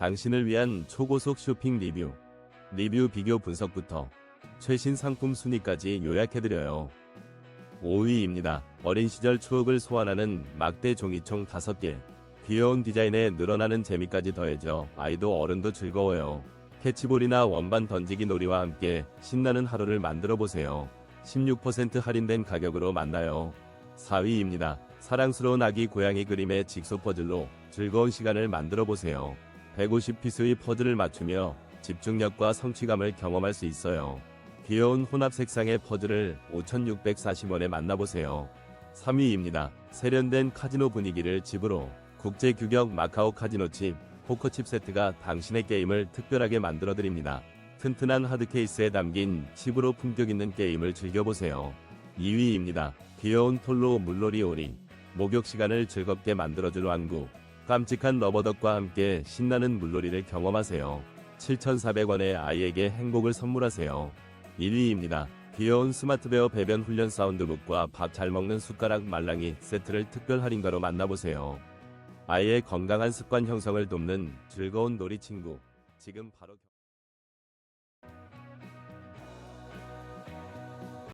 당신을 위한 초고속 쇼핑 리뷰, 리뷰 비교 분석부터 최신 상품 순위까지 요약해드려요. 5위입니다. 어린 시절 추억을 소환하는 막대 종이총 5개. 귀여운 디자인에 늘어나는 재미까지 더해져 아이도 어른도 즐거워요. 캐치볼이나 원반 던지기 놀이와 함께 신나는 하루를 만들어 보세요. 16% 할인된 가격으로 만나요. 4위입니다. 사랑스러운 아기 고양이 그림의 직소 퍼즐로 즐거운 시간을 만들어 보세요. 150피스의 퍼즐을 맞추며 집중력과 성취감을 경험할 수 있어요. 귀여운 혼합 색상의 퍼즐을 5,640원에 만나보세요. 3위입니다. 세련된 카지노 분위기를 집으로 국제 규격 마카오 카지노 칩, 포커 칩 세트가 당신의 게임을 특별하게 만들어 드립니다. 튼튼한 하드 케이스에 담긴 칩으로 품격 있는 게임을 즐겨보세요. 2위입니다. 귀여운 톨로 물놀이 오리. 목욕 시간을 즐겁게 만들어줄 왕구. 깜찍한 러버덕과 함께 신나는 물놀이를 경험하세요. 7,400원에 아이에게 행복을 선물하세요. 1위입니다. 귀여운 스마트베어 배변 훈련 사운드북과 밥 잘 먹는 숟가락 말랑이 세트를 특별 할인가로 만나보세요. 아이의 건강한 습관 형성을 돕는 즐거운 놀이 친구. 지금 바로 경-